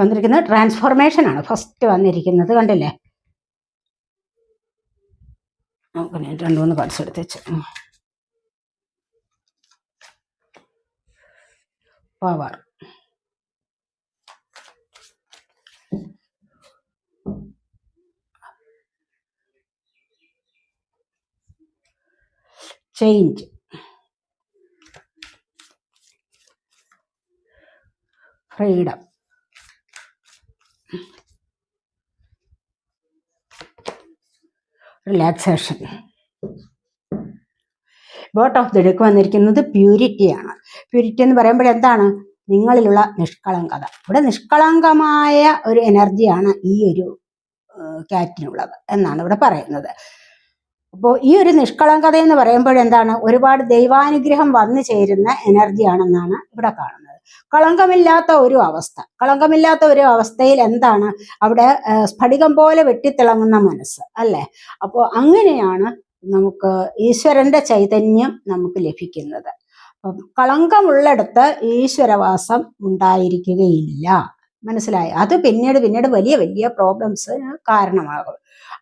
വന്നിരിക്കുന്നത് ട്രാൻസ്ഫോർമേഷൻ ആണ്. ഫസ്റ്റ് വന്നിരിക്കുന്നത് കണ്ടില്ലേ? നമുക്ക് രണ്ട് മൂന്ന് കാർഡ്സ് എടുത്ത് വെച്ച്. Power change freedom relaxation boat of the വന്നിരിക്കുന്നത് പ്യൂരിറ്റിയാണ് പ്യൂരിറ്റി എന്ന് പറയുമ്പോൾ എന്താണ്? നിങ്ങളിലുള്ള നിഷ്കളങ്കത. ഇവിടെ നിഷ്കളങ്കമായ ഒരു എനർജിയാണ് ഈ ഒരു ക്യാറ്റിനുള്ളത് എന്നാണ് ഇവിടെ പറയുന്നത്. അപ്പോൾ ഈ ഒരു നിഷ്കളങ്കത എന്ന് പറയുമ്പോൾ എന്താണ്? ഒരുപാട് ദൈവാനുഗ്രഹം വന്നു ചേരുന്ന എനർജിയാണെന്നാണ് ഇവിടെ കാണുന്നത്. കളങ്കമില്ലാത്ത ഒരു അവസ്ഥ. കളങ്കമില്ലാത്ത ഒരു അവസ്ഥയിൽ എന്താണ്? അവിടെ സ്ഫടികം പോലെ വെട്ടിത്തിളങ്ങുന്ന മനസ്സ് അല്ലേ? അപ്പോൾ അങ്ങനെയാണ് നമുക്ക് ഈശ്വരന്റെ ചൈതന്യം നമുക്ക് ലഭിക്കുന്നത്. കളങ്കമുള്ളിടത്ത് ഈശ്വരവാസം ഉണ്ടായിരിക്കുകയില്ല. മനസ്സിലായി? അത് പിന്നീട് പിന്നീട് വലിയ വലിയ പ്രോബ്ലംസ് കാരണമാകും.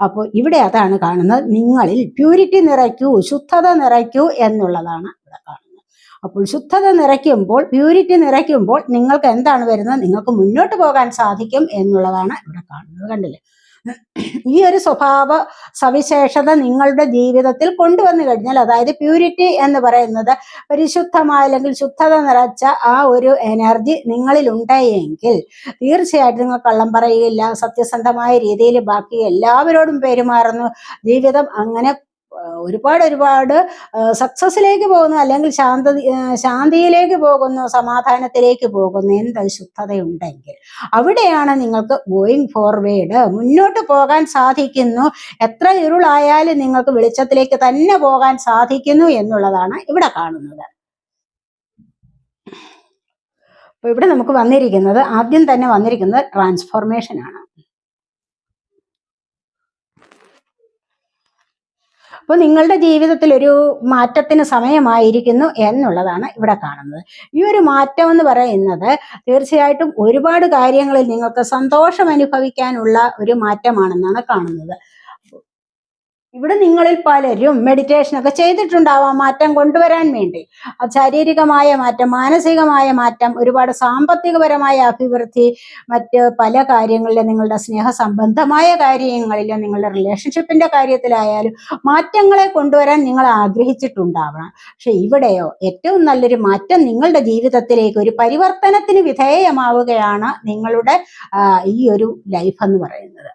അപ്പോൾ ഇവിടെ അതാണ് കാണുന്നത്. നിങ്ങളിൽ പ്യൂരിറ്റി നിറയ്ക്കൂ ശുദ്ധത നിറയ്ക്കൂ എന്നുള്ളതാണ് ഇവിടെ കാണുന്നത്. അപ്പോൾ ശുദ്ധത നിറയ്ക്കുമ്പോൾ പ്യൂരിറ്റി നിറയ്ക്കുമ്പോൾ നിങ്ങൾക്ക് എന്താണ് വരുന്നത്? നിങ്ങൾക്ക് മുന്നോട്ട് പോകാൻ സാധിക്കും എന്നുള്ളതാണ് ഇവിടെ കാണുന്നത് കണ്ടില്ലേ? ഈ ഒരു സ്വഭാവ സവിശേഷത നിങ്ങളുടെ ജീവിതത്തിൽ കൊണ്ടുവന്നു കഴിഞ്ഞാൽ അതായത് പ്യൂരിറ്റി എന്ന് പറയുന്നത് പരിശുദ്ധമായ അല്ലെങ്കിൽ ശുദ്ധത നിറച്ച ആ ഒരു എനർജി നിങ്ങളിൽ ഉണ്ടായെങ്കിൽ തീർച്ചയായിട്ടും നിങ്ങൾ കള്ളം പറയുകയില്ല സത്യസന്ധമായ രീതിയിൽ ബാക്കി എല്ലാവരോടും പെരുമാറുന്നു ജീവിതം അങ്ങനെ ഒരുപാട് ഒരുപാട് സക്സസിലേക്ക് പോകുന്നു അല്ലെങ്കിൽ ശാന്ത ശാന്തിയിലേക്ക് പോകുന്നു സമാധാനത്തിലേക്ക് പോകുന്നു എന്ത് ശുദ്ധതയുണ്ടെങ്കിൽ അവിടെയാണ് നിങ്ങൾക്ക് ഗോയിങ് ഫോർവേഡ് മുന്നോട്ട് പോകാൻ സാധിക്കുന്നു. എത്ര ഇരുളായാലും നിങ്ങൾക്ക് വെളിച്ചത്തിലേക്ക് തന്നെ പോകാൻ സാധിക്കുന്നു എന്നുള്ളതാണ് ഇവിടെ കാണുന്നത്. അപ്പൊ ഇവിടെ നമുക്ക് വന്നിരിക്കുന്നത് ആദ്യം തന്നെ വന്നിരിക്കുന്നത് ട്രാൻസ്ഫോർമേഷൻ ആണ്. അപ്പോൾ നിങ്ങളുടെ ജീവിതത്തിൽ ഒരു മാറ്റത്തിന് സമയമായിരിക്കുന്നു എന്നുള്ളതാണ് ഇവിടെ കാണുന്നത്. ഈ ഒരു മാറ്റം എന്ന് പറയുന്നത് തീർച്ചയായിട്ടും ഒരുപാട് കാര്യങ്ങളിൽ നിങ്ങൾക്ക് സന്തോഷം അനുഭവിക്കാനുള്ള ഒരു മാറ്റമാണെന്നാണ് കാണുന്നത്. ഇവിടെ നിങ്ങളിൽ പലരും മെഡിറ്റേഷൻ ഒക്കെ ചെയ്തിട്ടുണ്ടാവാം മാറ്റം കൊണ്ടുവരാൻ വേണ്ടി. ശാരീരികമായ മാറ്റം മാനസികമായ മാറ്റം ഒരുപാട് സാമ്പത്തികപരമായ അഭിവൃദ്ധി മറ്റ് പല കാര്യങ്ങളിലും നിങ്ങളുടെ സ്നേഹ സംബന്ധമായ കാര്യങ്ങളിലും നിങ്ങളുടെ റിലേഷൻഷിപ്പിന്റെ കാര്യത്തിലായാലും മാറ്റങ്ങളെ കൊണ്ടുവരാൻ നിങ്ങൾ ആഗ്രഹിച്ചിട്ടുണ്ടാവണം. പക്ഷെ ഇവിടെയോ ഏറ്റവും നല്ലൊരു മാറ്റം നിങ്ങളുടെ ജീവിതത്തിലേക്ക് ഒരു പരിവർത്തനത്തിന് വിധേയമാവുകയാണ് നിങ്ങളുടെ ഈ ഒരു ലൈഫ് എന്ന് പറയുന്നത്.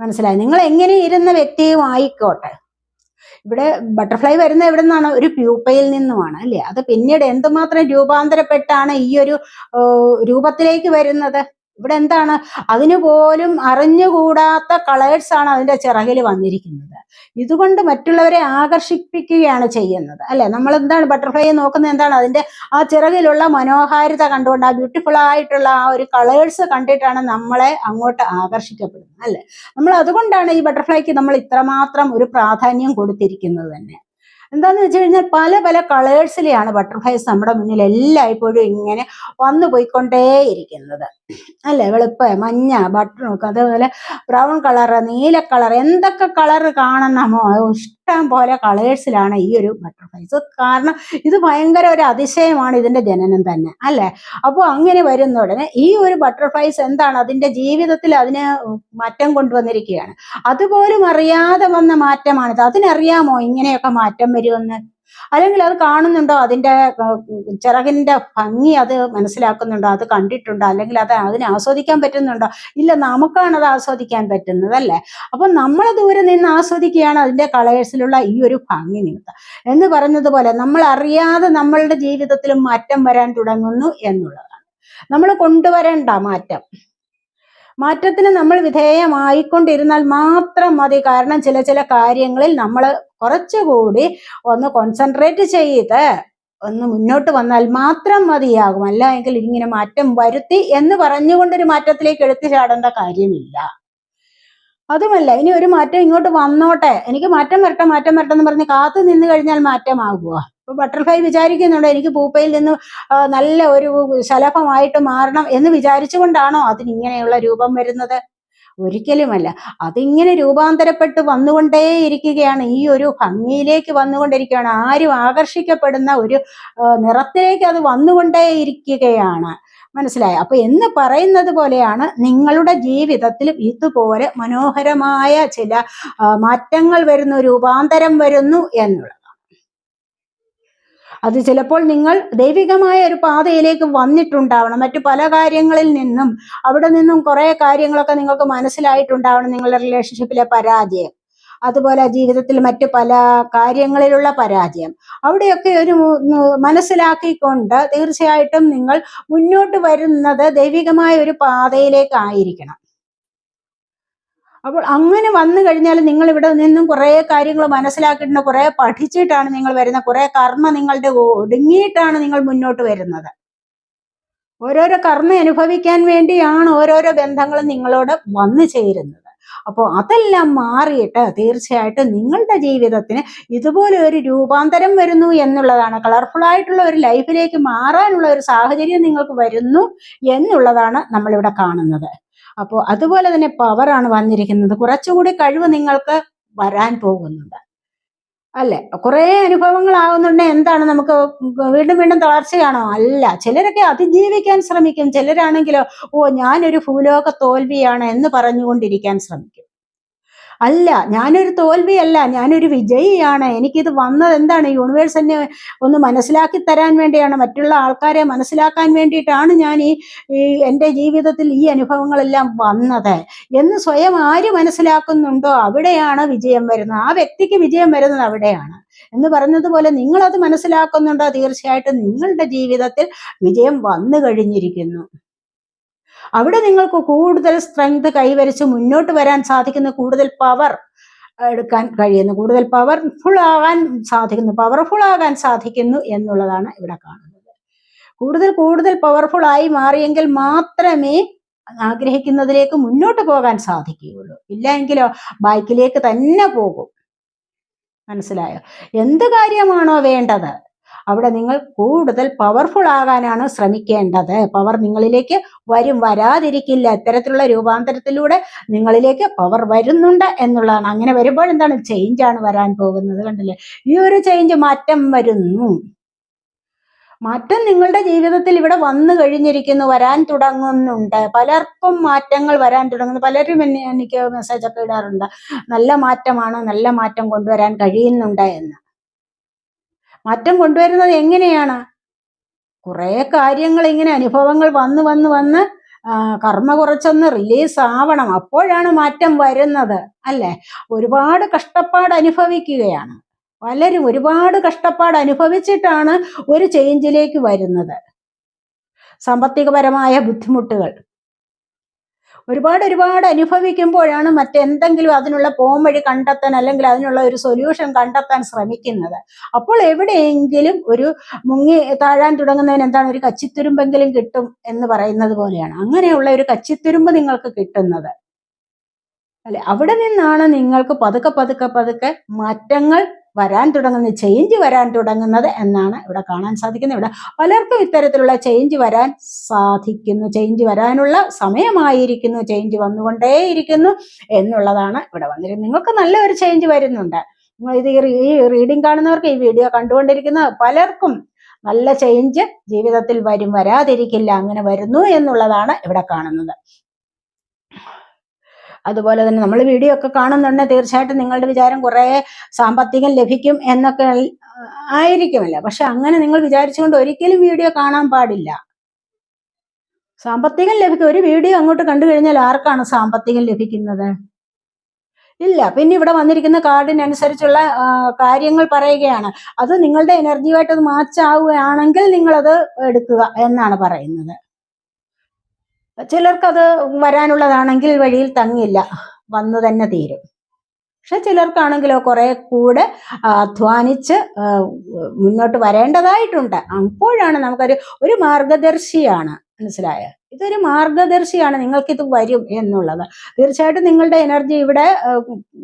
മനസ്സിലായി. നിങ്ങൾ എങ്ങനെ ഇരുന്ന വ്യക്തിയും ആയിക്കോട്ടെ. ഇവിടെ ബട്ടർഫ്ലൈ വരുന്ന എവിടെ നിന്നാണ്? ഒരു പ്യൂപ്പയിൽ നിന്നുമാണ് അല്ലേ? അത് പിന്നീട് എന്തുമാത്രം രൂപാന്തരപ്പെട്ടാണ് ഈ ഒരു രൂപത്തിലേക്ക് വരുന്നത്? ഇവിടെ എന്താണ്? അതിനു പോലും അറിഞ്ഞുകൂടാത്ത കളേഴ്സ് ആണ് അതിന്റെ ചിറകിൽ വന്നിരിക്കുന്നത്. ഇതുകൊണ്ട് മറ്റുള്ളവരെ ആകർഷിപ്പിക്കുകയാണ് ചെയ്യുന്നത്. അല്ലെ? നമ്മൾ എന്താണ് ബട്ടർഫ്ലൈ നോക്കുന്നത്? എന്താണ് അതിന്റെ ആ ചിറകിലുള്ള മനോഹാരിത കണ്ടുകൊണ്ട് ആ ബ്യൂട്ടിഫുൾ ആയിട്ടുള്ള ആ ഒരു കളേഴ്സ് കണ്ടിട്ടാണ് നമ്മളെ അങ്ങോട്ട് ആകർഷിക്കപ്പെടുന്നത്. അല്ലെ? നമ്മൾ അതുകൊണ്ടാണ് ഈ ബട്ടർഫ്ലൈക്ക് നമ്മൾ ഇത്രമാത്രം ഒരു പ്രാധാന്യം കൊടുത്തിരിക്കുന്നത് തന്നെ. എന്താന്ന് വെച്ച് കഴിഞ്ഞാൽ പല പല കളേഴ്സിലെയാണ് ബട്ടർഫ്ലൈസ് നമ്മുടെ മുന്നിൽ എല്ലായ്പ്പോഴും ഇങ്ങനെ വന്നു പോയിക്കൊണ്ടേയിരിക്കുന്നത്. അല്ലെ? വെളുപ്പ് മഞ്ഞ ബട്ടർ അതേപോലെ ബ്രൗൺ കളർ നീല കളർ എന്തൊക്കെ കളർ കാണണമോ ഇഷ്ടം പോലെ കളേഴ്സിലാണ് ഈ ഒരു ബട്ടർഫ്ലൈസ് കാരണം ഇത് ഭയങ്കര ഒരു അതിശയമാണ് ഇതിന്റെ ജനനം തന്നെ അല്ലെ? അപ്പോൾ അങ്ങനെ വരുന്ന ഉടനെ ഈ ഒരു ബട്ടർഫ്ലൈസ് എന്താണ്? അതിന്റെ ജീവിതത്തിൽ അതിന് മാറ്റം കൊണ്ടുവന്നിരിക്കുകയാണ്. അതുപോലും അറിയാതെ വന്ന മാറ്റമാണിത്. അതിനറിയാമോ ഇങ്ങനെയൊക്കെ മാറ്റം വരുമെന്ന്? അല്ലെങ്കിൽ അത് കാണുന്നുണ്ടോ? അതിന്റെ ചിറകിന്റെ ഭംഗി അത് മനസ്സിലാക്കുന്നുണ്ടോ? അത് കണ്ടിട്ടുണ്ടോ? അല്ലെങ്കിൽ അത് അതിനെ ആസ്വദിക്കാൻ പറ്റുന്നുണ്ടോ? ഇല്ല നമുക്കാണ് അത് ആസ്വദിക്കാൻ പറ്റുന്നത് അല്ലേ? അപ്പൊ നമ്മൾ ദൂരെ നിന്ന് ആസ്വദിക്കുകയാണ് അതിന്റെ കളേഴ്സിലുള്ള ഈ ഒരു ഭംഗി നിമിത്തം. എന്ന് പറഞ്ഞതുപോലെ നമ്മൾ അറിയാതെ നമ്മളുടെ ജീവിതത്തിലും മാറ്റം വരാൻ തുടങ്ങുന്നു എന്നുള്ളതാണ്. നമ്മൾ കൊണ്ടുവരേണ്ട മാറ്റം മാറ്റത്തിന് നമ്മൾ വിധേയമായിക്കൊണ്ടിരുന്നാൽ മാത്രം മതി. കാരണം ചില ചില കാര്യങ്ങളിൽ നമ്മൾ കുറച്ചുകൂടി ഒന്ന് കോൺസെൻട്രേറ്റ് ചെയ്ത് ഒന്ന് മുന്നോട്ട് വന്നാൽ മാത്രം മതിയാകും. അല്ല എങ്കിൽ ഇങ്ങനെ മാറ്റം വരുത്തി എന്ന് പറഞ്ഞുകൊണ്ടൊരു മാറ്റത്തിലേക്ക് എടുത്തു ചാടേണ്ട കാര്യമില്ല. അതുമല്ല ഇനി ഒരു മാറ്റം ഇങ്ങോട്ട് വന്നോട്ടെ. എനിക്ക് മാറ്റം വരട്ടെ മാറ്റം വരട്ടെ എന്ന് പറഞ്ഞ് കാത്തു നിന്ന് കഴിഞ്ഞാൽ മാറ്റമാകുക ഇപ്പൊ ബട്ടർഫ്ലൈ വിചാരിക്കുന്നുണ്ട്. എനിക്ക് പൂപ്പയിൽ നിന്ന് നല്ല ഒരു ശലഭമായിട്ട് മാറണം എന്ന് വിചാരിച്ചുകൊണ്ടാണോ അതിനിങ്ങനെയുള്ള രൂപം വരുന്നത്? ഒരിക്കലുമല്ല. അതിങ്ങനെ രൂപാന്തരപ്പെട്ട് വന്നുകൊണ്ടേ ഇരിക്കുകയാണ് ഈ ഒരു ഭംഗിയിലേക്ക് വന്നുകൊണ്ടിരിക്കുകയാണ്. ആരും ആകർഷിക്കപ്പെടുന്ന ഒരു നിറത്തിലേക്ക് അത് വന്നുകൊണ്ടേ ഇരിക്കുകയാണ് മനസ്സിലായോ. അപ്പൊ എന്ന് പറയുന്നത് പോലെയാണ് നിങ്ങളുടെ ജീവിതത്തിൽ ഇതുപോലെ മനോഹരമായ ചില മാറ്റങ്ങൾ വരുന്നു രൂപാന്തരം വരുന്നു എന്നുള്ളത്. അത് ചിലപ്പോൾ നിങ്ങൾ ദൈവികമായ ഒരു പാതയിലേക്ക് വന്നിട്ടുണ്ടാവണം. മറ്റു പല കാര്യങ്ങളിൽ നിന്നും അവിടെ നിന്നും കുറെ കാര്യങ്ങളൊക്കെ നിങ്ങൾക്ക് മനസ്സിലായിട്ടുണ്ടാവണം നിങ്ങളുടെ റിലേഷൻഷിപ്പിലെ പരാജയം. അതുപോലെ ജീവിതത്തിൽ മറ്റു പല കാര്യങ്ങളിലുള്ള പരാജയം. അവിടെയൊക്കെ ഒരു മനസ്സിലാക്കിക്കൊണ്ട് തീർച്ചയായിട്ടും നിങ്ങൾ മുന്നോട്ട് വരുന്നത് ദൈവികമായ ഒരു പാതയിലേക്കായിരിക്കണം. അപ്പോൾ അങ്ങനെ വന്നു കഴിഞ്ഞാൽ നിങ്ങൾ ഇവിടെ നിന്നും കുറെ കാര്യങ്ങൾ മനസ്സിലാക്കിയിട്ടുണ്ട് കുറെ പഠിച്ചിട്ടാണ് നിങ്ങൾ വരുന്നത് കുറെ കർമ്മ നിങ്ങളുടെ ഒടുങ്ങിയിട്ടാണ് നിങ്ങൾ മുന്നോട്ട് വരുന്നത്. ഓരോരോ കർമ്മ അനുഭവിക്കാൻ വേണ്ടിയാണ് ഓരോരോ ബന്ധങ്ങളും നിങ്ങളോട് വന്നു ചേരുന്നത്. അപ്പോൾ അതെല്ലാം മാറിയിട്ട് തീർച്ചയായിട്ടും നിങ്ങളുടെ ജീവിതത്തിന് ഇതുപോലെ ഒരു രൂപാന്തരം വരുന്നു എന്നുള്ളതാണ്. കളർഫുൾ ആയിട്ടുള്ള ഒരു ലൈഫിലേക്ക് മാറാനുള്ള ഒരു സാഹചര്യം നിങ്ങൾക്ക് വരുന്നു എന്നുള്ളതാണ് നമ്മളിവിടെ കാണുന്നത്. അപ്പോൾ അതുപോലെ തന്നെ പവറാണ് വന്നിരിക്കുന്നത്. കുറച്ചുകൂടി കഴിവ് നിങ്ങൾക്ക് വരാൻ പോകുന്നുണ്ട് അല്ലെ? കുറെ അനുഭവങ്ങളാകുന്നുണ്ടെ എന്താണ് നമുക്ക് വീണ്ടും വീണ്ടും തളർച്ചയാണോ? അല്ല. ചിലരൊക്കെ അതിജീവിക്കാൻ ശ്രമിക്കും. ചിലരാണെങ്കിലോ ഓ ഞാനൊരു ഭൂലോക തോൽവിയാണ് എന്ന് പറഞ്ഞുകൊണ്ടിരിക്കാൻ ശ്രമിക്കും. അല്ല ഞാനൊരു തോൽവിയല്ല ഞാനൊരു വിജയിയാണ്. എനിക്കിത് വന്നത് എന്താണ്? യൂണിവേഴ്സ് എന്നെ ഒന്ന് മനസ്സിലാക്കി തരാൻ വേണ്ടിയാണ് മറ്റുള്ള ആൾക്കാരെ മനസ്സിലാക്കാൻ വേണ്ടിയിട്ടാണ് ഞാൻ ഈ എന്റെ ജീവിതത്തിൽ ഈ അനുഭവങ്ങളെല്ലാം വന്നത്. എന്ന് സ്വയം ആര് മനസ്സിലാക്കുന്നുണ്ടോ? അവിടെയാണ് വിജയം വരുന്നത്. ആ വ്യക്തിക്ക് വിജയം വരുന്നത് അവിടെയാണ്. എന്ന് പറഞ്ഞതുപോലെ നിങ്ങൾ അത് മനസ്സിലാക്കുന്നുണ്ടോ? തീർച്ചയായിട്ടും നിങ്ങളുടെ ജീവിതത്തിൽ വിജയം വന്നു കഴിഞ്ഞിരിക്കുന്നു. അവിടെ നിങ്ങൾക്ക് കൂടുതൽ സ്ട്രെങ്ത് കൈവരിച്ച് മുന്നോട്ട് വരാൻ സാധിക്കുന്ന കൂടുതൽ പവർ എടുക്കാൻ കഴിയുന്നു. കൂടുതൽ പവർഫുൾ ആകാൻ സാധിക്കുന്നു. പവർഫുൾ ആകാൻ സാധിക്കുന്നു എന്നുള്ളതാണ് ഇവിടെ കാണുന്നത്. കൂടുതൽ കൂടുതൽ പവർഫുൾ ആയി മാറിയെങ്കിൽ മാത്രമേ ആഗ്രഹിക്കുന്നതിലേക്ക് മുന്നോട്ട് പോകാൻ സാധിക്കുകയുള്ളൂ. ഇല്ല എങ്കിലോ ബൈക്കിലേക്ക് തന്നെ പോകും. മനസ്സിലായോ? എന്ത് കാര്യമാണോ വേണ്ടത്? അവിടെ നിങ്ങൾ കൂടുതൽ പവർഫുൾ ആകാനാണ് ശ്രമിക്കേണ്ടത്. പവർ നിങ്ങളിലേക്ക് വരും വരാതിരിക്കില്ല. ഇത്തരത്തിലുള്ള രൂപാന്തരത്തിലൂടെ നിങ്ങളിലേക്ക് പവർ വരുന്നുണ്ട് എന്നുള്ളതാണ്. അങ്ങനെ വരുമ്പോൾ എന്താണ്? ചേഞ്ച് ആണ് വരാൻ പോകുന്നത് കണ്ടില്ലേ? ഈ ഒരു ചേഞ്ച് മാറ്റം വരുന്നു. മാറ്റം നിങ്ങളുടെ ജീവിതത്തിൽ ഇവിടെ വന്നു കഴിഞ്ഞിരിക്കുന്നു വരാൻ തുടങ്ങുന്നുണ്ട്. പലർക്കും മാറ്റങ്ങൾ വരാൻ തുടങ്ങുന്നു. പലരും എന്നെ എനിക്ക് മെസ്സേജ് ഒക്കെ ഇടാറുണ്ട്. നല്ല മാറ്റമാണ് നല്ല മാറ്റം കൊണ്ടുവരാൻ കഴിയുന്നുണ്ട് എന്ന്. മാറ്റം കൊണ്ടുവരുന്നത് എങ്ങനെയാണ്? കുറേ കാര്യങ്ങൾ ഇങ്ങനെ അനുഭവങ്ങൾ വന്ന് വന്ന് വന്ന് കർമ്മ കുറച്ചൊന്ന് റിലീസ് ആവണം. അപ്പോഴാണ് മാറ്റം വരുന്നത് അല്ലേ? ഒരുപാട് കഷ്ടപ്പാട് അനുഭവിക്കുകയാണ്. പലരും ഒരുപാട് കഷ്ടപ്പാട് അനുഭവിച്ചിട്ടാണ് ഒരു ചേഞ്ചിലേക്ക് വരുന്നത്. സാമ്പത്തികപരമായ ബുദ്ധിമുട്ടുകൾ. ഒരുപാട് ഒരുപാട് അനുഭവിക്കുമ്പോഴാണ് മറ്റെന്തെങ്കിലും അതിനുള്ള പോംവഴി കണ്ടെത്താൻ അല്ലെങ്കിൽ അതിനുള്ള ഒരു സൊല്യൂഷൻ കണ്ടെത്താൻ ശ്രമിക്കുന്നത്. അപ്പോൾ എവിടെയെങ്കിലും ഒരു മുങ്ങി താഴാൻ തുടങ്ങുന്നതിന് എന്താണ്? ഒരു കച്ചിത്തുരുമ്പെങ്കിലും കിട്ടും എന്ന് പറയുന്നത് പോലെയാണ്. അങ്ങനെയുള്ള ഒരു കച്ചിത്തുരുമ്പ് നിങ്ങൾക്ക് കിട്ടുന്നത്. അല്ലെ? അവിടെ നിന്നാണ് നിങ്ങൾക്ക് പതുക്കെ പതുക്കെ പതുക്കെ മാറ്റങ്ങൾ വരാൻ തുടങ്ങുന്ന ചേഞ്ച് വരാൻ തുടങ്ങുന്നത് എന്നാണ് ഇവിടെ കാണാൻ സാധിക്കുന്നത്. ഇവിടെ പലർക്കും ഇത്തരത്തിലുള്ള ചേഞ്ച് വരാൻ സാധിക്കുന്നു. ചേഞ്ച് വരാനുള്ള സമയമായിരിക്കുന്നു. ചേഞ്ച് വന്നുകൊണ്ടേയിരിക്കുന്നു എന്നുള്ളതാണ് ഇവിടെ വന്നിരിക്കുന്നത്. നിങ്ങൾക്ക് നല്ലൊരു ചേഞ്ച് വരുന്നുണ്ട്. നിങ്ങൾ ഇത് ഈ റീഡിംഗ് കാണുന്നവർക്ക് ഈ വീഡിയോ കണ്ടുകൊണ്ടിരിക്കുന്ന പലർക്കും നല്ല ചേഞ്ച് ജീവിതത്തിൽ വരും വരാതിരിക്കില്ല അങ്ങനെ വരുന്നു എന്നുള്ളതാണ് ഇവിടെ കാണുന്നത്. അതുപോലെ തന്നെ നമ്മൾ വീഡിയോ ഒക്കെ കാണുന്നുണ്ടെങ്കിൽ തീർച്ചയായിട്ടും നിങ്ങളുടെ വിചാരം കുറേ സാമ്പത്തികം ലഭിക്കും എന്നൊക്കെ ആയിരിക്കുമല്ലോ. പക്ഷെ അങ്ങനെ നിങ്ങൾ വിചാരിച്ചുകൊണ്ട് ഒരിക്കലും വീഡിയോ കാണാൻ പാടില്ല. സാമ്പത്തികം ലഭിക്കും. ഒരു വീഡിയോ അങ്ങോട്ട് കണ്ടു കഴിഞ്ഞാൽ ആർക്കാണ് സാമ്പത്തികം ലഭിക്കുന്നത്? ഇല്ല. പിന്നെ ഇവിടെ വന്നിരിക്കുന്ന കാർഡിനനുസരിച്ചുള്ള കാര്യങ്ങൾ പറയുകയാണ്. അത് നിങ്ങളുടെ എനർജിയുമായിട്ട് അത് മാച്ച് ആവുകയാണെങ്കിൽ നിങ്ങളത് എടുക്കുക എന്നാണ് പറയുന്നത്. ചിലർക്കത് വരാനുള്ളതാണെങ്കിൽ വഴിയിൽ തങ്ങില്ല. വന്നു തന്നെ തീരും. പക്ഷെ ചിലർക്കാണെങ്കിലോ കുറെ കൂടെ അധ്വാനിച്ച് മുന്നോട്ട് വരേണ്ടതായിട്ടുണ്ട്. അപ്പോഴാണ് നമുക്കൊരു ഒരു മാർഗദർശിയാണ്. മനസ്സിലായ? ഇതൊരു മാർഗദർശിയാണ് നിങ്ങൾക്കിത് വരും എന്നുള്ളത്. തീർച്ചയായിട്ടും നിങ്ങളുടെ എനർജി ഇവിടെ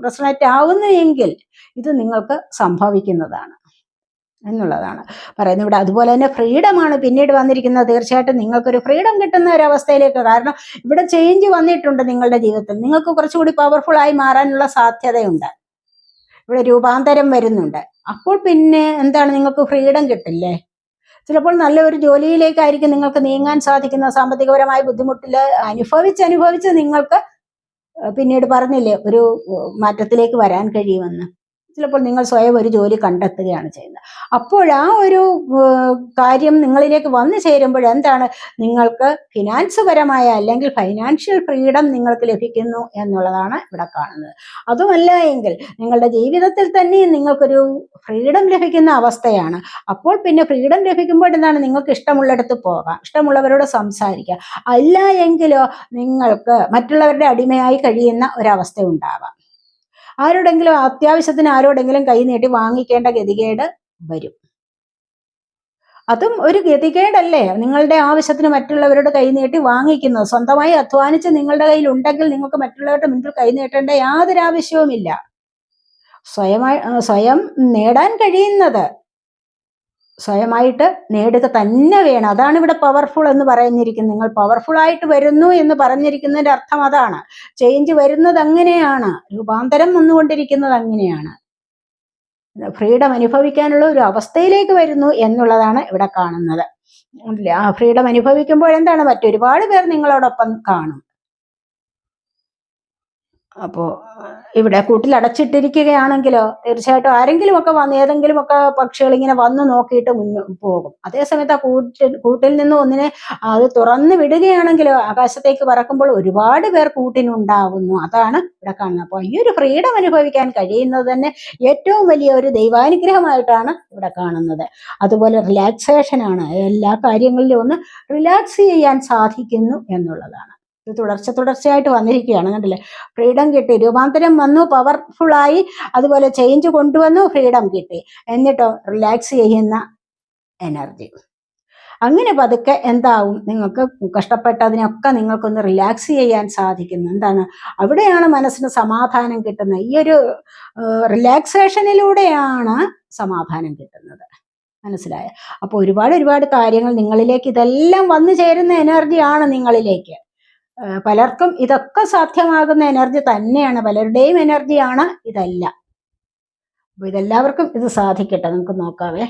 റെസണേറ്റ് ആവുന്നു എങ്കിൽ ഇത് നിങ്ങൾക്ക് സംഭവിക്കുന്നതാണ്. എന്നുള്ളതാണ്. പറയുന്നത് ഇവിടെ അതുപോലെ തന്നെ ഫ്രീഡമാണ് പിന്നീട് വന്നിരിക്കുന്നത്. തീർച്ചയായിട്ടും നിങ്ങൾക്കൊരു ഫ്രീഡം കിട്ടുന്ന ഒരു അവസ്ഥയിലേക്ക് കാരണം ഇവിടെ ചേഞ്ച് വന്നിട്ടുണ്ട് നിങ്ങളുടെ ജീവിതത്തിൽ. നിങ്ങൾക്ക് കുറച്ചുകൂടി പവർഫുൾ ആയി മാറാനുള്ള സാധ്യതയുണ്ട്. ഇവിടെ രൂപാന്തരം വരുന്നുണ്ട്. അപ്പോൾ പിന്നെ എന്താണ്? നിങ്ങൾക്ക് ഫ്രീഡം കിട്ടില്ലേ? ചിലപ്പോൾ നല്ലൊരു ജോലിയിലേക്കായിരിക്കും നിങ്ങൾക്ക് നീങ്ങാൻ സാധിക്കുന്ന സാമ്പത്തികപരമായ ബുദ്ധിമുട്ടിൽ അനുഭവിച്ച് അനുഭവിച്ച് നിങ്ങൾക്ക് പിന്നീട് പറഞ്ഞില്ലേ ഒരു മാറ്റത്തിലേക്ക് വരാൻ കഴിയുമെന്ന്. ചിലപ്പോൾ നിങ്ങൾ സ്വയം ഒരു ജോലി കണ്ടെത്തുകയാണ് ചെയ്യുന്നത്. അപ്പോൾ ആ ഒരു കാര്യം നിങ്ങളിലേക്ക് വന്നു ചേരുമ്പോൾ എന്താണ്? നിങ്ങൾക്ക് ഫിനാൻസ് പരമായ അല്ലെങ്കിൽ ഫൈനാൻഷ്യൽ ഫ്രീഡം നിങ്ങൾക്ക് ലഭിക്കുന്നു എന്നുള്ളതാണ് ഇവിടെ കാണുന്നത്. അതുമല്ല എങ്കിൽ നിങ്ങളുടെ ജീവിതത്തിൽ തന്നെ നിങ്ങൾക്കൊരു ഫ്രീഡം ലഭിക്കുന്ന അവസ്ഥയാണ്. അപ്പോൾ പിന്നെ ഫ്രീഡം ലഭിക്കുമ്പോൾ എന്താണ്? നിങ്ങൾക്ക് ഇഷ്ടമുള്ളിടത്ത് പോകാം. ഇഷ്ടമുള്ളവരോട് സംസാരിക്കാം. അല്ല എങ്കിലോ നിങ്ങൾക്ക് മറ്റുള്ളവരുടെ അടിമയായി കഴിയുന്ന ഒരവസ്ഥ ഉണ്ടാവാം. ആരോടെങ്കിലും അത്യാവശ്യത്തിന് ആരോടെങ്കിലും കൈ നീട്ടി വാങ്ങിക്കേണ്ട ഗതികേട് വരും. അതും ഒരു ഗതികേടല്ലേ? നിങ്ങളുടെ ആവശ്യത്തിന് മറ്റുള്ളവരോട് കൈ നീട്ടി വാങ്ങിക്കുന്നത്. സ്വന്തമായി അധ്വാനിച്ച് നിങ്ങളുടെ കയ്യിൽ ഉണ്ടെങ്കിൽ നിങ്ങൾക്ക് മറ്റുള്ളവരുടെ മുൻപിൽ കൈ നീട്ടേണ്ട യാതൊരു ആവശ്യവുമില്ല സ്വയമായി സ്വയം നേടാൻ കഴിയുന്നത് സ്വയമായിട്ട് നേടുക തന്നെ വേണം. അതാണ് ഇവിടെ പവർഫുൾ എന്ന് പറഞ്ഞിരിക്കുന്നത് നിങ്ങൾ പവർഫുൾ ആയിട്ട് വരുന്നു എന്ന് പറഞ്ഞിരിക്കുന്നതിന്റെ അർത്ഥം അതാണ്. ചേഞ്ച് വരുന്നത് അങ്ങനെയാണ്. രൂപാന്തരം വന്നുകൊണ്ടിരിക്കുന്നത് അങ്ങനെയാണ്. ഫ്രീഡം അനുഭവിക്കാനുള്ള ഒരു അവസ്ഥയിലേക്ക് വരുന്നു എന്നുള്ളതാണ് ഇവിടെ കാണുന്നത്. ഫ്രീഡം അനുഭവിക്കുമ്പോൾ എന്താണ്? മറ്റൊരുപാട് പേർ നിങ്ങളോടൊപ്പം കാണും. അപ്പോ ഇവിടെ കൂട്ടിൽ അടച്ചിട്ടിരിക്കുകയാണെങ്കിലോ തീർച്ചയായിട്ടും ആരെങ്കിലും ഒക്കെ വന്ന് ഏതെങ്കിലും ഒക്കെ പക്ഷികൾ ഇങ്ങനെ വന്ന് നോക്കിയിട്ട് പോകും. അതേസമയത്ത് ആ കൂട്ടിൽ കൂട്ടിൽ നിന്ന് ഒന്നിനെ അത് തുറന്നു വിടുകയാണെങ്കിലോ ആകാശത്തേക്ക് പറക്കുമ്പോൾ ഒരുപാട് പേർ കൂട്ടിനുണ്ടാവുന്നു. അതാണ് ഇവിടെ കാണുന്നത്. അപ്പോൾ ഈ ഒരു ഫ്രീഡം അനുഭവിക്കാൻ കഴിയുന്നത് തന്നെ ഏറ്റവും വലിയ ഒരു ദൈവാനുഗ്രഹമായിട്ടാണ് ഇവിടെ കാണുന്നത്. അതുപോലെ റിലാക്സേഷൻ ആണ്. എല്ലാ കാര്യങ്ങളിലും ഒന്ന് റിലാക്സ് ചെയ്യാൻ സാധിക്കുന്നു എന്നുള്ളതാണ്. ഇത് തുടർച്ച തുടർച്ചയായിട്ട് വന്നിരിക്കുകയാണ് കണ്ടില്ലേ? ഫ്രീഡം കിട്ടി. രൂപാന്തരം വന്നു പവർഫുള്ളായി അതുപോലെ ചേഞ്ച് കൊണ്ടുവന്നു ഫ്രീഡം കിട്ടി. എന്നിട്ടോ റിലാക്സ് ചെയ്യുന്ന എനർജി അങ്ങനെ പതുക്കെ എന്താവും? നിങ്ങൾക്ക് കഷ്ടപ്പെട്ടതിനൊക്കെ നിങ്ങൾക്കൊന്ന് റിലാക്സ് ചെയ്യാൻ സാധിക്കുന്നു. എന്താണ്? അവിടെയാണ് മനസ്സിന് സമാധാനം കിട്ടുന്നത്. ഈ ഒരു റിലാക്സേഷനിലൂടെയാണ് സമാധാനം കിട്ടുന്നത്. മനസ്സിലായ? അപ്പോൾ ഒരുപാട് ഒരുപാട് കാര്യങ്ങൾ നിങ്ങളിലേക്ക് ഇതെല്ലാം വന്നു ചേരുന്ന എനർജിയാണ് നിങ്ങളിലേക്ക്. പലർക്കും ഇതൊക്കെ സാധ്യമാകുന്ന എനർജി തന്നെയാണ്. പലരുടെയും എനർജിയാണ് ഇതല്ല. അപ്പൊ ഇതെല്ലാവർക്കും ഇത് സാധിക്കട്ടെ. നമുക്ക് നോക്കാവേ.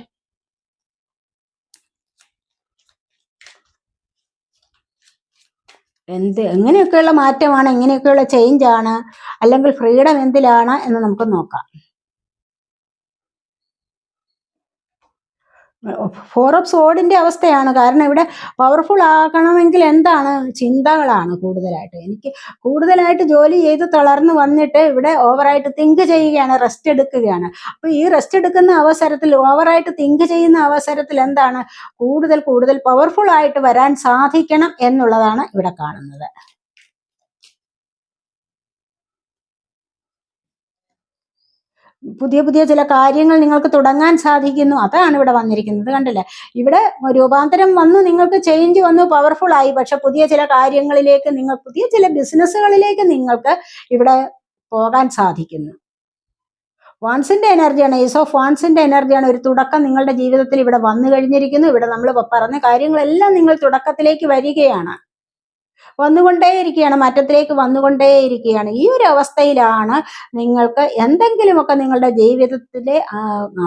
എന്ത് എങ്ങനെയൊക്കെയുള്ള മാറ്റമാണ് എങ്ങനെയൊക്കെയുള്ള ചേഞ്ച് ആണ് അല്ലെങ്കിൽ ഫ്രീഡം എന്തിലാണ് എന്ന് നമുക്ക് നോക്കാം. ഫോർ ഓഫ് സോഡിന്റെ അവസ്ഥയാണ്. കാരണം ഇവിടെ പവർഫുൾ ആകണമെങ്കിൽ എന്താണ്? ചിന്തകളാണ് കൂടുതലായിട്ട്. എനിക്ക് കൂടുതലായിട്ട് ജോലി ചെയ്ത് തളർന്നു വന്നിട്ട് ഇവിടെ ഓവറായിട്ട് തിങ്ക് ചെയ്യുകയാണ് റെസ്റ്റ് എടുക്കുകയാണ്. അപ്പൊ ഈ റെസ്റ്റ് എടുക്കുന്ന അവസരത്തിൽ ഓവറായിട്ട് തിങ്ക് ചെയ്യുന്ന അവസരത്തിൽ എന്താണ്? കൂടുതൽ കൂടുതൽ പവർഫുൾ ആയിട്ട് വരാൻ സാധിക്കണം എന്നുള്ളതാണ് ഇവിടെ കാണുന്നത്. പുതിയ പുതിയ ചില കാര്യങ്ങൾ നിങ്ങൾക്ക് തുടങ്ങാൻ സാധിക്കുന്നു. അതാണ് ഇവിടെ വന്നിരിക്കുന്നത്. കണ്ടില്ലേ? ഇവിടെ രൂപാന്തരം വന്നു നിങ്ങൾക്ക് ചേഞ്ച് വന്നു പവർഫുൾ ആയി. പക്ഷെ പുതിയ ചില കാര്യങ്ങളിലേക്ക് നിങ്ങൾ പുതിയ ചില ബിസിനസ്സുകളിലേക്ക് നിങ്ങൾക്ക് ഇവിടെ പോകാൻ സാധിക്കുന്നു. വാൺസിന്റെ എനർജിയാണ് ഏസ് ഓഫ് വാൺസിന്റെ എനർജിയാണ് ഒരു തുടക്കം നിങ്ങളുടെ ജീവിതത്തിൽ ഇവിടെ വന്നു കഴിഞ്ഞിരിക്കുന്നു. ഇവിടെ നമ്മൾ പറഞ്ഞ കാര്യങ്ങളെല്ലാം നിങ്ങൾ തുടക്കത്തിലേക്ക് വരികയാണ്. വന്നുകൊണ്ടേയിരിക്കുകയാണ് മാറ്റത്തിലേക്ക് വന്നുകൊണ്ടേയിരിക്കുകയാണ്. ഈ ഒരു അവസ്ഥയിലാണ് നിങ്ങൾക്ക് എന്തെങ്കിലുമൊക്കെ നിങ്ങളുടെ ജീവിതത്തിലെ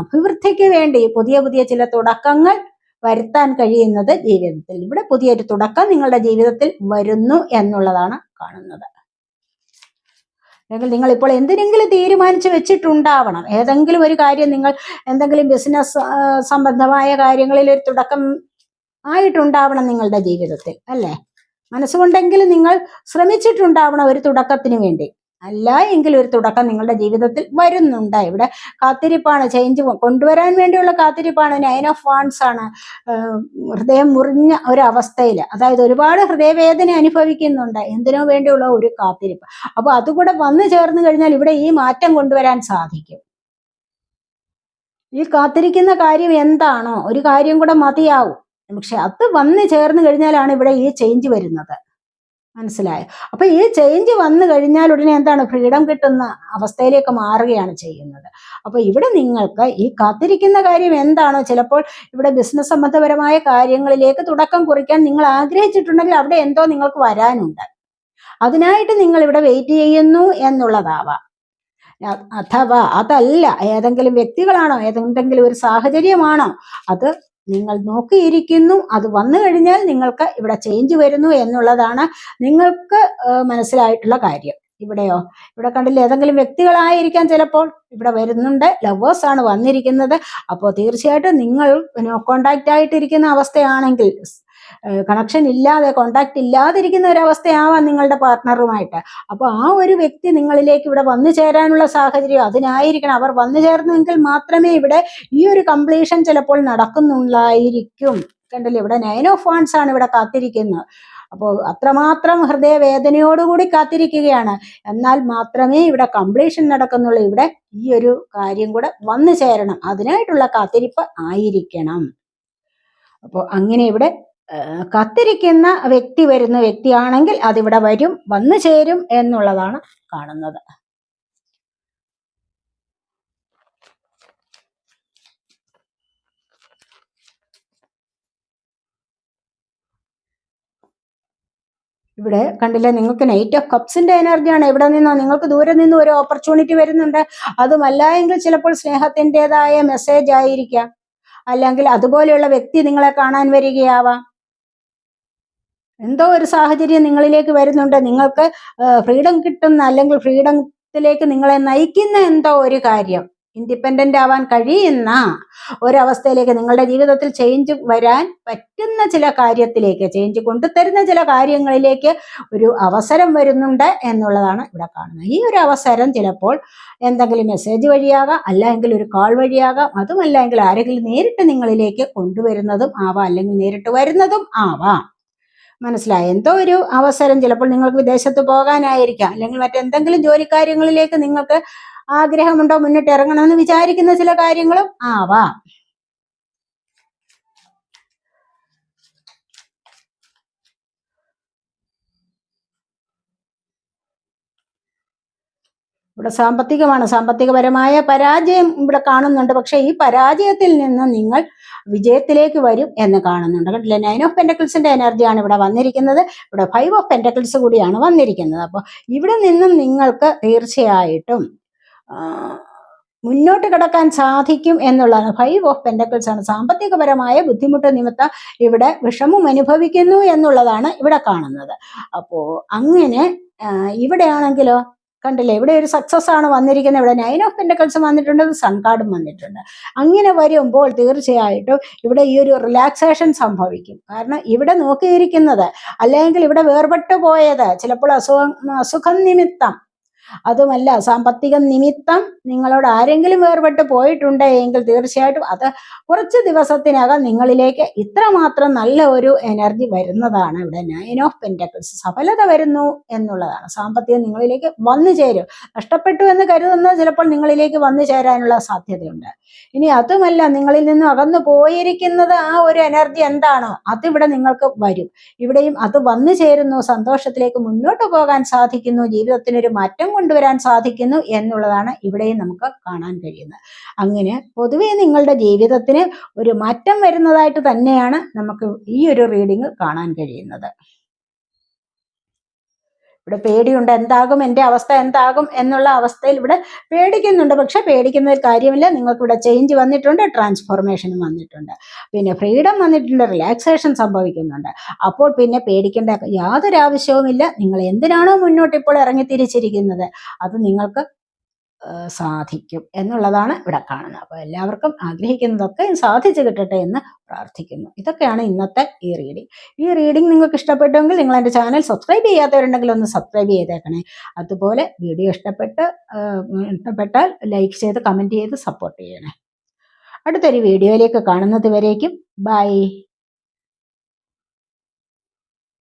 അഭിവൃദ്ധിക്ക് വേണ്ടി പുതിയ പുതിയ ചില തുടക്കങ്ങൾ വരുത്താൻ കഴിയുന്നത് ജീവിതത്തിൽ. ഇവിടെ പുതിയൊരു തുടക്കം നിങ്ങളുടെ ജീവിതത്തിൽ വരുന്നു എന്നുള്ളതാണ് കാണുന്നത്. അല്ലെങ്കിൽ നിങ്ങൾ ഇപ്പോൾ എന്തിനെങ്കിലും തീരുമാനിച്ചു വെച്ചിട്ടുണ്ടാവണം. ഏതെങ്കിലും ഒരു കാര്യം നിങ്ങൾ എന്തെങ്കിലും ബിസിനസ് സംബന്ധമായ കാര്യങ്ങളിൽ ഒരു തുടക്കം ആയിട്ടുണ്ടാവണം നിങ്ങളുടെ ജീവിതത്തിൽ അല്ലേ? മനസ്സുകൊണ്ടെങ്കിലും നിങ്ങൾ ശ്രമിച്ചിട്ടുണ്ടാവണം ഒരു തുടക്കത്തിന് വേണ്ടി. അല്ല എങ്കിൽ ഒരു തുടക്കം നിങ്ങളുടെ ജീവിതത്തിൽ വരുന്നുണ്ട്. ഇവിടെ കാത്തിരിപ്പാണ് ചേഞ്ച് കൊണ്ടുവരാൻ വേണ്ടിയുള്ള കാത്തിരിപ്പാണ്. നയൻ ഓഫ് വാൺസ് ആണ്. ഹൃദയം മുറിഞ്ഞ ഒരു അവസ്ഥയിൽ അതായത് ഒരുപാട് ഹൃദയവേദന അനുഭവിക്കുന്നുണ്ട്. എന്തിനോ വേണ്ടിയുള്ള ഒരു കാത്തിരിപ്പ്. അപ്പൊ അതുകൂടെ വന്നു ചേർന്ന് കഴിഞ്ഞാൽ ഇവിടെ ഈ മാറ്റം കൊണ്ടുവരാൻ സാധിക്കും. ഈ കാത്തിരിക്കുന്ന കാര്യം എന്താണോ ഒരു കാര്യം കൂടെ മതിയാവും. പക്ഷെ അത് വന്നു ചേർന്ന് കഴിഞ്ഞാലാണ് ഇവിടെ ഈ ചേഞ്ച് വരുന്നത്. മനസ്സിലായോ? അപ്പൊ ഈ ചേഞ്ച് വന്നു കഴിഞ്ഞാൽ ഉടനെ എന്താണ്? ഫ്രീഡം കിട്ടുന്ന അവസ്ഥയിലേക്ക് മാറുകയാണ് ചെയ്യുന്നത്. അപ്പൊ ഇവിടെ നിങ്ങൾക്ക് ഈ കാത്തിരിക്കുന്ന കാര്യം എന്താണോ? ചിലപ്പോൾ ഇവിടെ ബിസിനസ് സംബന്ധപരമായ കാര്യങ്ങളിലേക്ക് തുടക്കം കുറിക്കാൻ നിങ്ങൾ ആഗ്രഹിച്ചിട്ടുണ്ടെങ്കിൽ അവിടെ എന്തോ നിങ്ങൾക്ക് വരാനുണ്ട്. അതിനായിട്ട് നിങ്ങൾ ഇവിടെ വെയിറ്റ് ചെയ്യുന്നു എന്നുള്ളതാവാം. അഥവാ അതല്ല ഏതെങ്കിലും വ്യക്തികളാണോ? ഏതെങ്കിലും ഒരു സാഹചര്യമാണോ? അത് നിങ്ങൾ നോക്കിയിരിക്കുന്നു. അത് വന്നു കഴിഞ്ഞാൽ നിങ്ങൾക്ക് ഇവിടെ ചേഞ്ച് വരുന്നു എന്നുള്ളതാണ് നിങ്ങൾക്ക് മനസ്സിലായിട്ടുള്ള കാര്യം. ഇവിടെയോ? ഇവിടെ കണ്ടില്ല ഏതെങ്കിലും വ്യക്തികളായിരിക്കാം ചിലപ്പോൾ. ഇവിടെ വരുന്നുണ്ട് ലവേഴ്സ് ആണ് വന്നിരിക്കുന്നത്. അപ്പോൾ തീർച്ചയായിട്ടും നിങ്ങൾ കോണ്ടാക്റ്റ് ആയിട്ടിരിക്കുന്ന അവസ്ഥയാണെങ്കിൽ കണക്ഷൻ ഇല്ലാതെ കോണ്ടാക്ട് ഇല്ലാതിരിക്കുന്ന ഒരവസ്ഥയാവാം നിങ്ങളുടെ പാർട്ട്ണറുമായിട്ട് അപ്പോൾ ആ ഒരു വ്യക്തി നിങ്ങളിലേക്ക് ഇവിടെ വന്നു ചേരാനുള്ള സാഹചര്യം അതിനായിരിക്കണം. അവർ വന്നു ചേർന്നെങ്കിൽ മാത്രമേ ഇവിടെ ഈ ഒരു കംപ്ലീഷൻ ചിലപ്പോൾ നടക്കുന്നുള്ളായിരിക്കും കണ്ടല്ലേ? ഇവിടെ നയൻ ഓഫ് വാൺസ് ആണ് ഇവിടെ കാത്തിരിക്കുന്നത്. അപ്പോൾ അത്രമാത്രം ഹൃദയവേദനയോടുകൂടി കാത്തിരിക്കുകയാണ്. എന്നാൽ മാത്രമേ ഇവിടെ കംപ്ലീഷൻ നടക്കുന്നുള്ളൂ. ഇവിടെ ഈ ഒരു കാര്യം കൂടെ വന്നു ചേരണം. അതിനായിട്ടുള്ള കാത്തിരിപ്പ് ആയിരിക്കണം. അപ്പോൾ അങ്ങനെ ഇവിടെ കാത്തിരിക്കുന്ന വ്യക്തി വരുന്ന വ്യക്തിയാണെങ്കിൽ അതിവിടെ വരും വന്നു ചേരും എന്നുള്ളതാണ് കാണുന്നത്. ഇവിടെ കണ്ടില്ലേ നിങ്ങൾക്ക് നൈറ്റ് ഓഫ് കപ്സിന്റെ എനർജിയാണ് എവിടെ നിന്നോ നിങ്ങൾക്ക് ദൂരെ നിന്നും ഒരു ഓപ്പർച്യൂണിറ്റി വരുന്നുണ്ട്. അതുമല്ല എങ്കിൽ ചിലപ്പോൾ സ്നേഹത്തിന്റെതായ മെസ്സേജ് ആയിരിക്കാം. അല്ലെങ്കിൽ അതുപോലെയുള്ള വ്യക്തി നിങ്ങളെ കാണാൻ വരികയാവാം. എന്തോ ഒരു സാഹചര്യം നിങ്ങളിലേക്ക് വരുന്നുണ്ട്. നിങ്ങൾക്ക് ഫ്രീഡം കിട്ടുന്ന അല്ലെങ്കിൽ ഫ്രീഡത്തിലേക്ക് നിങ്ങളെ നയിക്കുന്ന എന്തോ ഒരു കാര്യം. ഇൻഡിപെൻഡന്റ് ആവാൻ കഴിയുന്ന ഒരവസ്ഥയിലേക്ക് നിങ്ങളുടെ ജീവിതത്തിൽ ചേഞ്ച് വരാൻ പറ്റുന്ന ചില കാര്യത്തിലേക്ക് ചേഞ്ച് കൊണ്ടുതരുന്ന ചില കാര്യങ്ങളിലേക്ക് ഒരു അവസരം വരുന്നുണ്ട് എന്നുള്ളതാണ് ഇവിടെ കാണുന്നത്. ഈ ഒരു അവസരം ചിലപ്പോൾ എന്തെങ്കിലും മെസ്സേജ് വഴിയാകാം അല്ലെങ്കിൽ ഒരു കോൾ വഴിയാകാം അതുമല്ലെങ്കിൽ ആരെങ്കിലും നേരിട്ട് നിങ്ങളിലേക്ക് കൊണ്ടുവരുന്നതും ആവാം അല്ലെങ്കിൽ നേരിട്ട് വരുന്നതും ആവാം. മനസ്സിലായി. എന്തോ ഒരു അവസരം ചിലപ്പോൾ നിങ്ങൾക്ക് വിദേശത്ത് പോകാനായിരിക്കാം. അല്ലെങ്കിൽ മറ്റെന്തെങ്കിലും ജോലിക്കാര്യങ്ങളിലേക്ക് നിങ്ങൾക്ക് ആഗ്രഹമുണ്ടോ മുന്നിട്ട് ഇറങ്ങണമെന്ന് വിചാരിക്കുന്ന ചില കാര്യങ്ങളും ആവാം. ഇവിടെ സാമ്പത്തികമാണ്. സാമ്പത്തികപരമായ പരാജയം ഇവിടെ കാണുന്നുണ്ട്. പക്ഷേ ഈ പരാജയത്തിൽ നിന്ന് നിങ്ങൾ വിജയത്തിലേക്ക് വരും എന്ന് കാണുന്നുണ്ട്. കണ്ടില്ലേ? നയൻ ഓഫ് പെന്റക്കിൾസിന്റെ എനർജിയാണ് ഇവിടെ വന്നിരിക്കുന്നത്. ഇവിടെ ഫൈവ് ഓഫ് പെന്റക്കിൾസ് കൂടിയാണ് വന്നിരിക്കുന്നത്. അപ്പോൾ ഇവിടെ നിന്നും നിങ്ങൾക്ക് തീർച്ചയായിട്ടും മുന്നോട്ട് കിടക്കാൻ സാധിക്കും എന്നുള്ളതാണ്. ഫൈവ് ഓഫ് പെന്റക്കിൾസ് ആണ്. സാമ്പത്തികപരമായ ബുദ്ധിമുട്ട് നിമിത്തം ഇവിടെ വിഷമം അനുഭവിക്കുന്നു എന്നുള്ളതാണ് ഇവിടെ കാണുന്നത്. അപ്പോൾ അങ്ങനെ ഇവിടെയാണെങ്കിലോ കണ്ടില്ലേ? ഇവിടെ ഒരു സക്സസ് ആണ് വന്നിരിക്കുന്നത്. ഇവിടെ നയൻ ഓഫ് പെന്റക്കിൾസ് വന്നിട്ടുണ്ട് സൺ കാർഡും വന്നിട്ടുണ്ട്. അങ്ങനെ വരുമ്പോൾ തീർച്ചയായിട്ടും ഇവിടെ ഈ ഒരു റിലാക്സേഷൻ സംഭവിക്കും. കാരണം ഇവിടെ നോക്കിയിരിക്കുന്നത് അല്ലെങ്കിൽ ഇവിടെ വേർപെട്ടു പോയത് ചിലപ്പോൾ അസുഖം അസുഖം നിമിത്തം. അതുമല്ല സാമ്പത്തിക നിമിത്തം നിങ്ങളോട് ആരെങ്കിലും വേർപെട്ട് പോയിട്ടുണ്ട് എങ്കിൽ തീർച്ചയായിട്ടും അത് കുറച്ച് ദിവസത്തിനകം നിങ്ങളിലേക്ക് ഇത്രമാത്രം നല്ല ഒരു എനർജി വരുന്നതാണ് ഇവിടെ നയൻ ഓഫ് പെന്റക്കിൾസ് സഫലത വരുന്നു എന്നുള്ളതാണ്. സാമ്പത്തികം നിങ്ങളിലേക്ക് വന്നു ചേരും. നഷ്ടപ്പെട്ടു എന്ന് കരുതുന്നത് ചിലപ്പോൾ നിങ്ങളിലേക്ക് വന്നു ചേരാനുള്ള സാധ്യതയുണ്ട്. ഇനി അതുമല്ല നിങ്ങളിൽ നിന്ന് അകന്നു പോയിരിക്കുന്നത് ആ ഒരു എനർജി എന്താണോ അതിവിടെ നിങ്ങൾക്ക് വരും. ഇവിടെയും അത് വന്നു ചേരുന്നു. സന്തോഷത്തിലേക്ക് മുന്നോട്ട് പോകാൻ സാധിക്കുന്നു. ജീവിതത്തിനൊരു മാറ്റം കൊണ്ടുവരാൻ സാധിക്കുന്നു എന്നുള്ളതാണ് ഇവിടെയും നമുക്ക് കാണാൻ കഴിയുന്നത്. അങ്ങനെ പൊതുവേ നിങ്ങളുടെ ജീവിതത്തിന് ഒരു മാറ്റം വരുന്നതായിട്ട് തന്നെയാണ് നമുക്ക് ഈ ഒരു റീഡിംഗ് കാണാൻ കഴിയുന്നത്. ഇവിടെ പേടിയുണ്ട് എന്താകും എന്റെ അവസ്ഥ എന്താകും എന്നുള്ള അവസ്ഥയിൽ ഇവിടെ പേടിക്കുന്നുണ്ട്. പക്ഷെ പേടിക്കുന്നതിൽ കാര്യമില്ല. നിങ്ങൾക്ക് ഇവിടെ ചേഞ്ച് വന്നിട്ടുണ്ട് ട്രാൻസ്ഫോർമേഷനും വന്നിട്ടുണ്ട്. പിന്നെ ഫ്രീഡം വന്നിട്ടുണ്ട് റിലാക്സേഷൻ സംഭവിക്കുന്നുണ്ട്. അപ്പോൾ പിന്നെ പേടിക്കേണ്ട യാതൊരു ആവശ്യവുമില്ല. നിങ്ങൾ എന്തിനാണോ മുന്നോട്ട് ഇപ്പോൾ ഇറങ്ങി തിരിച്ചിരിക്കുന്നത്? അത് നിങ്ങൾക്ക് സാധിക്കും എന്നുള്ളതാണ് ഇവിടെ കാണുന്നത്. അപ്പോൾ എല്ലാവർക്കും ആഗ്രഹിക്കുന്നതൊക്കെ സാധിച്ചു കിട്ടട്ടെ എന്ന് പ്രാർത്ഥിക്കുന്നു. ഇതൊക്കെയാണ് ഇന്നത്തെ ഈ റീഡിംഗ് ഈ റീഡിംഗ് നിങ്ങൾക്ക് ഇഷ്ടപ്പെട്ടെങ്കിൽ നിങ്ങൾ എന്റെ ചാനൽ സബ്സ്ക്രൈബ് ചെയ്യാത്തവരുണ്ടെങ്കിൽ ഒന്ന് സബ്സ്ക്രൈബ് ചെയ്തേക്കണേ. അതുപോലെ വീഡിയോ ഇഷ്ടപ്പെട്ട് ഇഷ്ടപ്പെട്ടാൽ ലൈക്ക് ചെയ്ത് കമന്റ് ചെയ്ത് സപ്പോർട്ട് ചെയ്യണേ. അടുത്തൊരു വീഡിയോയിലേക്ക് കാണുന്നത് വരേക്കും. ബൈ.